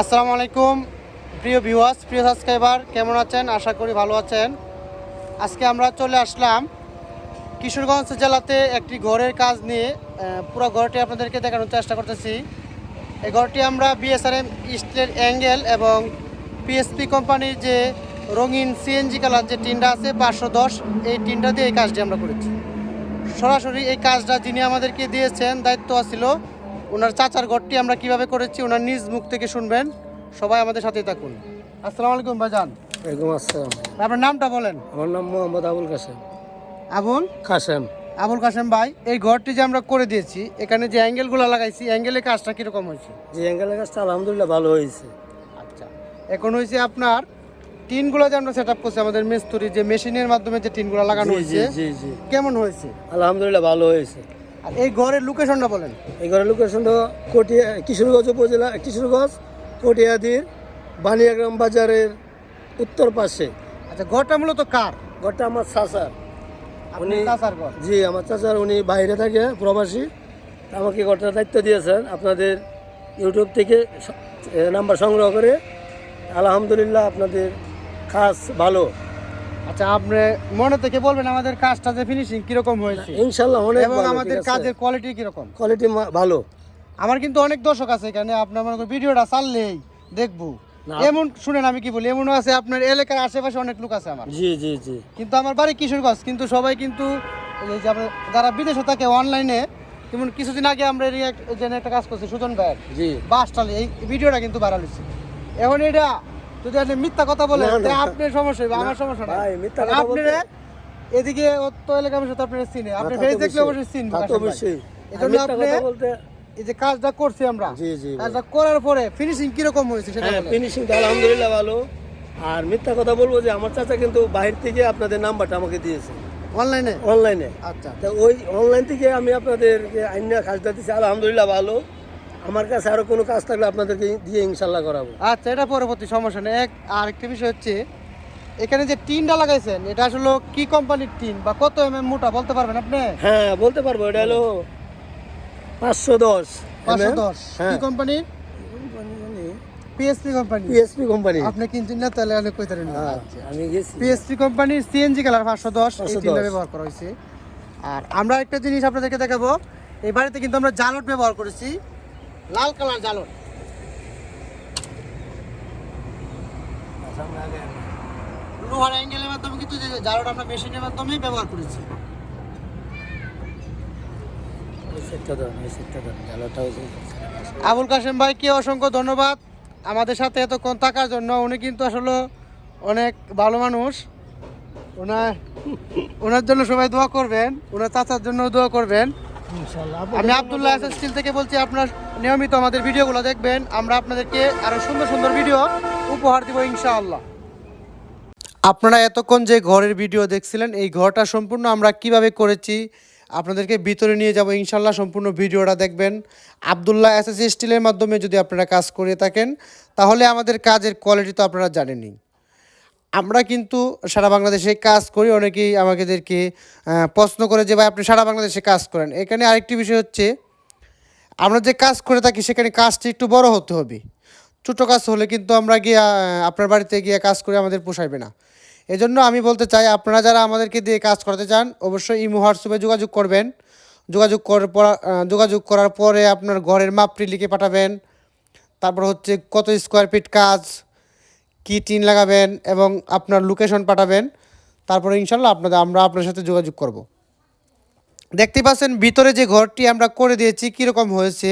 আসসালামু আলাইকুম, প্রিয় ভিউয়ার্স প্রিয় সাবস্ক্রাইবার কেমন আছেন? আশা করি ভালো আছেন। আজকে আমরা চলে আসলাম কিশোরগঞ্জ জেলাতে একটি ঘরের কাজ নিয়ে পুরো ঘরটি আপনাদেরকে দেখানোর চেষ্টা করতেছি। এই ঘরটি আমরা বিএসআরএম স্টিলের অ্যাঙ্গেল এবং পিএসপি কোম্পানির যে রঙিন সিএনজি কালার যে টিনটা আছে, পাঁচশো দশ, এই টিনটা দিয়ে এই কাজটি আমরা করেছি। সরাসরি এই কাজটা যিনি আমাদেরকে দিয়েছেন, দায়িত্ব ছিল ওনার চাচার ঘরটি আমরা কীভাবে করেছি ওনার নিজ মুখ থেকে শুনবেন। সবাই আমাদের সাথে থাকুন। আসসালামু আলাইকুম ভাইজান। ওয়ালাইকুম আসসালাম। আপনার নামটা বলেন। আমার নাম মোহাম্মদ আবুল কাসেম আবুল? কাসেম আবুল কাসেম ভাই এই ঘরটি যে আমরা করে দিয়েছি এখানে যে অ্যাঙ্গেলগুলো লাগাইছি অ্যাঙ্গেলের কাজটা কীরকম হয়েছে? যে অ্যাঙ্গেলের কাজটা আলহামদুলিল্লাহ ভালো হয়েছে। আচ্ছা এখন হয়েছে আপনার টিনগুলো যে আমরা সেট আপ করছি আমাদের মিস্ত্রি যে মেশিনের মাধ্যমে যে টিনগুলো লাগানো হয়েছে জি জি। কেমন হয়েছে? আলহামদুলিল্লাহ ভালো হয়েছে। আর এই ঘরের লোকেশনটা বলেন। এই ঘরের লোকেশনটা কটিয়া কিশোরগঞ্জ উপজেলা কিশোরগঞ্জ কটিয়াদির বানিয়াগ্রাম বাজারের উত্তর পাশে। আচ্ছা ঘরটা মূলত কার? ঘরটা আমার চাচার। উনি- চাচার ঘর? জি আমার চাচার উনি বাইরে থাকে প্রবাসী। আমাকে ঘরটার দায়িত্ব দিয়েছেন। আপনাদের ইউটিউব থেকে নাম্বার সংগ্রহ করে। আলহামদুলিল্লাহ আপনাদের কাজ ভালো। আচ্ছা আপনি মনে থেকে বলবেন আমাদের কাজটা যে ফিনিশিং কীরকম হয়েছে? ইনশাল্লাহ অনেক এবং আমাদের? কাজের কোয়ালিটি কীরকম? কোয়ালিটি ভালো। আমার কিন্তু অনেক দর্শক আছে এখানে আপনার মনে করেন ভিডিওটা চাললেই দেখব। এমন শুনেন আমি কি বলি এমনও আছে আপনার এলাকার আশেপাশে অনেক লোক আছে আমার। জি জি জি। কিন্তু আমার বাড়ি কিশোরগঞ্জ কিন্তু সবাই কিন্তু এই যে আপনার যারা বিদেশে থাকে অনলাইনে যেমন কিছুদিন আগে আমরা একটা কাজ করছি সুজন ভাইয়ের জি। বাসটালে এই ভিডিওটা কিন্তু ভাইরাল হয়েছে। এখন এটা যদি আপনি মিথ্যা কথা বলেন আপনার সমস্যা হবে আমার সমস্যা না। ভাই, মিথ্যা কথা আপনি এদিকে অত এলাকা আমি সাথে আপনার চিনে আপনি ফেস দেখলে অবশ্যই, অবশ্যই আপনি এই যে কাজটা করছি আমরা জি জি কাজটা করার পরে ফিনিশিং হয়েছে সেটা হ্যাঁ। ফিনিশিং আলহামদুলিল্লাহ ভালো। আর মিথ্যা কথা বলব যে আমার চাচা কিন্তু বাইরে থেকে আপনাদের নাম্বারটা আমাকে দিয়েছে। অনলাইনে অনলাইনে আচ্ছা। তা ওই অনলাইন থেকে আমি আপনাদের আইনা কাজটা দিচ্ছি আলহামদুলিল্লাহ ভালো। আমার কাছে আরও কোনো কাজ থাকলে আপনাদেরকে দিয়ে ইনশাল্লাহ করাবো। আচ্ছা এটা পরবর্তী সমস্যা নেই। এক আর একটা বিষয় হচ্ছে এখানে যে টিনটা লাগাইছেন এটা আসলে কি কোম্পানির টিন বা কত এম এম মোটা বলতে পারবেন আপনি? হ্যাঁ বলতে পারব। এটা হলো পাঁচশো দশ পাঁচশো দশ। হ্যাঁ। কি company. PSP company PSP company. আপনি কিনছেন না তাহলে অনেক পারেন। আচ্ছা আমি পিএসপি কোম্পানির সিএনজি কালার পাঁচশো দশ এই টিনটা ব্যবহার করা হয়েছে। আর আমরা একটা জিনিস আপনাদেরকে দেখাবো। এই বাড়িতে কিন্তু আমরা জালট ব্যবহার করেছি। লাল কালার জালট লোহার অ্যাঙ্গেলের মাধ্যমে কিন্তু যে আমরা মেশিনের মাধ্যমে ব্যবহার করেছি। আবুল কাশেম ভাইকে অসংখ্য ধন্যবাদ। আমাদের সাথে এতক্ষণ থাকার জন্য উনি কিন্তু আসলে অনেক ভালো মানুষ। ওনার ওনার জন্য সবাই দোয়া করবেন ওনার চাচার জন্য দোয়া করবেন। আমি আবদুল্লাহ হাসান স্টিল থেকে বলছি আপনার নিয়মিত আমাদের ভিডিওগুলো দেখবেন। আমরা আপনাদেরকে আরও সুন্দর সুন্দর ভিডিও উপহার দিব ইনশাআল্লাহ। আপনারা এতক্ষণ যে ঘরের ভিডিও দেখছিলেন এই ঘরটা সম্পূর্ণ আমরা কীভাবে করেছি আপনাদেরকে ভিতরে নিয়ে যাব ইনশাল্লাহ সম্পূর্ণ ভিডিওটা দেখবেন। আবদুল্লাহ এস স্টিলের মাধ্যমে যদি আপনারা কাজ করে থাকেন তাহলে আমাদের কাজের কোয়ালিটি তো আপনারা জানেনই। আমরা কিন্তু সারা বাংলাদেশে কাজ করি, অনেকেই আমাদেরকে প্রশ্ন করে যে, ভাই, আপনি সারা বাংলাদেশে কাজ করেন? এখানে আরেকটি বিষয় হচ্ছে, আমরা যে কাজ করে থাকি, সেখানে কাজটি একটু বড় হতে হবে। ছোটো কাজ হলে কিন্তু আমরা গিয়ে আপনার বাড়িতে গিয়ে কাজ করে আমাদের পোষাইবে না। এজন্য আমি বলতে চাই, আপনারা যারা আমাদেরকে দিয়ে কাজ করাতে চান, অবশ্যই ইমো হোয়াটসঅ্যাপে যোগাযোগ করবেন। যোগাযোগ করার পর যোগাযোগ করার পরে আপনার ঘরের মাপটি লিখে পাঠাবেন। তারপর হচ্ছে কত স্কোয়ার ফিট কাজ কি টিন লাগাবেন এবং আপনার লোকেশন পাঠাবেন। তারপরে ইনশাল্লাহ আপনাদের, আমরা আপনার সাথে যোগাযোগ করব। দেখতে পাচ্ছেন, ভিতরে যে ঘরটি আমরা করে দিয়েছি, কীরকম হয়েছে?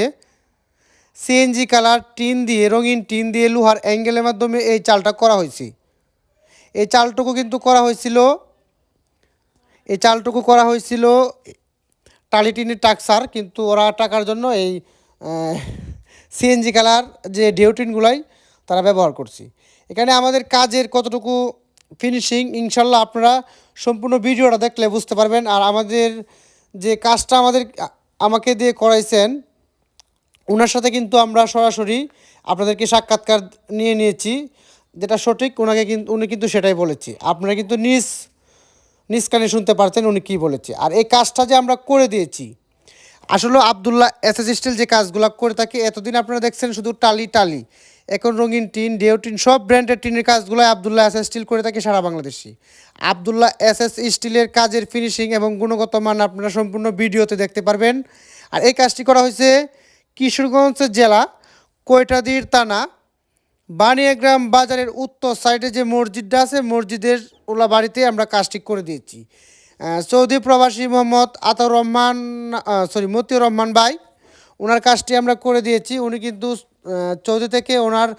সিএনজি কালার টিন দিয়ে, রঙিন টিন দিয়ে লোহার অ্যাঙ্গেলের মাধ্যমে এই চালটা করা হয়েছে। এই চালটুকু কিন্তু করা হয়েছিল, এই চালটুকু করা হয়েছিল টালি টিনের টাকসার, কিন্তু ওরা টাকার জন্য এই সিএনজি কালার যে ডিওটিনগুলাই তারা ব্যবহার করছি। এখানে আমাদের কাজের কতটুকু ফিনিশিং ইনশাল্লাহ আপনারা সম্পূর্ণ ভিডিওটা দেখলে বুঝতে পারবেন। আর আমাদের যে কাজটা আমাদের, আমাকে দিয়ে করাইছেন ওনার সাথে কিন্তু আমরা সরাসরি আপনাদেরকে সাক্ষাৎকার নিয়ে নিয়েছি, যেটা সঠিক ওনাকে কিন্তু, উনি কিন্তু সেটাই বলেছি। আপনারা কিন্তু নিজ নিজ কানে শুনতে পারছেন উনি কী বলেছে। আর এই কাজটা যে আমরা করে দিয়েছি, আসলে আবদুল্লাহ এস এস স্টিল যে কাজগুলো করে থাকে, এতদিন আপনারা দেখছেন শুধু টালি টালি। এখন রঙিন টিন ডিওটিন সব ব্র্যান্ডের টিনের কাজগুলো আবদুল্লাহ এস এস স্টিল করে থাকে সারা বাংলাদেশি। আবদুল্লাহ এস এস স্টিলের কাজের ফিনিশিং এবং গুণগত মান আপনারা সম্পূর্ণ ভিডিওতে দেখতে পারবেন। আর এই কাজটি করা হয়েছে কিশোরগঞ্জ জেলা কৈটাদির থানা, বানিয়াগ্রাম বাজারের উত্তর সাইডে যে মসজিদটা আছে, মসজিদের ওলা বাড়িতে আমরা কাজটি করে দিয়েছি। সৌদি প্রবাসী মোহাম্মদ আতাউর রহমান সরি মতিউর রহমান ভাই ওনার কাজটি আমরা করে দিয়েছি। উনি কিন্তু সৌদি থেকে ওনার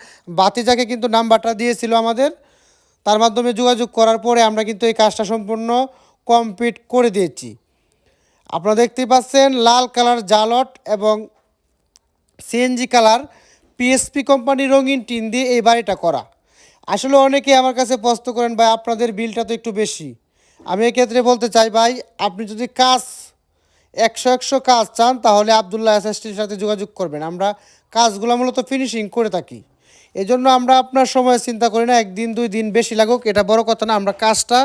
বাতিজাকে কিন্তু নাম্বারটা দিয়েছিল আমাদের। তার মাধ্যমে যোগাযোগ করার পরে আমরা কিন্তু এই কাজটা সম্পূর্ণ কমপ্লিট করে দিয়েছি। আপনারা দেখতেই পাচ্ছেন, লাল কালার জালট এবং সিএনজি কালার পিএসপি কোম্পানি রঙিন টিন দিয়ে এই বাড়িটা করা। আসলে অনেকে আমার কাছে প্রশ্ন করেন, ভাই, আপনাদের বিলটা তো একটু বেশি। আমি এক্ষেত্রে বলতে চাই, ভাই, আপনি যদি কাজ, একশো একশো কাজ চান, তাহলে আবদুল্লাহ এসএসটির সাথে যোগাযোগ করবেন। আমরা কাজগুলো মূলত ফিনিশিং করে থাকি। এই জন্য আমরা আপনার সময় চিন্তা করি না, একদিন, দুই দিন বেশি লাগুক, এটা বড় কথা না, আমরা কাজটা,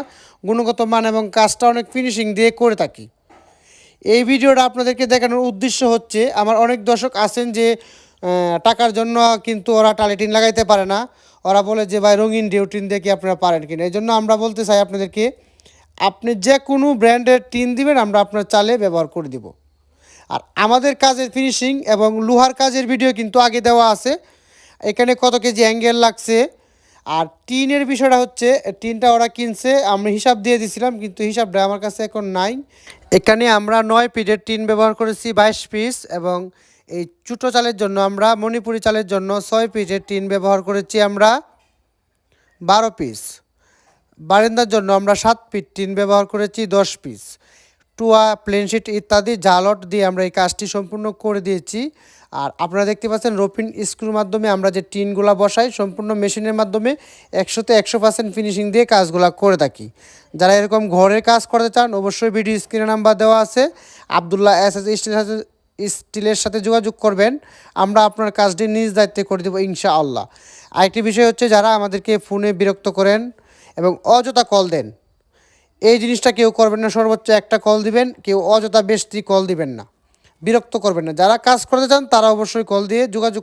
গুণগত মান এবং কাজটা অনেক ফিনিশিং দিয়ে করে থাকি। এই ভিডিওটা আপনাদেরকে দেখানোর উদ্দেশ্য হচ্ছে, আমার অনেক দর্শক আছেন যে টাকার জন্য কিন্তু ওরা টালিটিন লাগাইতে পারে না। ওরা বলে যে, ভাই, রঙিন ডিউটিন দিয়ে কি আপনারা পারেন কিনা? এই জন্য আমরা বলতে চাই আপনাদেরকে, আপনি যে কোনো ব্র্যান্ডের টিন দিবেন, আমরা আপনার চালে ব্যবহার করে দিব। আর আমাদের কাজের ফিনিশিং এবং লোহার কাজের ভিডিও কিন্তু আগে দেওয়া আছে। এখানে কত কেজি অ্যাঙ্গেল লাগছে? আর টিনের বিষয়টা হচ্ছে, টিনটা ওরা কিনছে, আমরা হিসাব দিয়ে দিছিলাম, কিন্তু হিসাবটা আমার কাছে এখন নাই। এখানে আমরা নয় পিসের টিন ব্যবহার করেছি, বাইশ পিস এবং এই ছোটো চালের জন্য আমরা, মণিপুরি চালের জন্য ছয় পিসের টিন ব্যবহার করেছি আমরা, বারো পিস বারান্দার জন্য আমরা সাত পিট টিন ব্যবহার করেছি, দশ পিস টুয়া প্লেনশিট ইত্যাদি জালট দিয়ে আমরা এই কাজটি সম্পূর্ণ করে দিয়েছি। আর আপনারা দেখতে পাচ্ছেন রোপিন স্ক্রুর মাধ্যমে আমরা যে টিনগুলা বসাই, সম্পূর্ণ মেশিনের মাধ্যমে একশোতে একশো পার্সেন্ট ফিনিশিং দিয়ে কাজগুলা করে থাকি। যারা এরকম ঘরের কাজ করতে চান, অবশ্যই ভিডিও স্ক্রিনে নাম্বার দেওয়া আছে। আবদুল্লাহ এস এস স্টিলের সাথে স্টিলের সাথে যোগাযোগ করবেন। আমরা আপনার কাজটি নিজ দায়িত্বে করে দেবো ইনশাআল্লাহ। আরেকটি বিষয় হচ্ছে যারা আমাদেরকে ফোনে বিরক্ত করেন এবং অযথা কল দেন এই জিনিসটা কেউ করবেন না, সর্বোচ্চ একটা কল দিবেন, কেউ অযথা বেশি কল দিবেন না। বিরক্ত করবেন না। যারা কাজ করতে চান, তারা অবশ্যই কল দিয়ে যোগাযোগ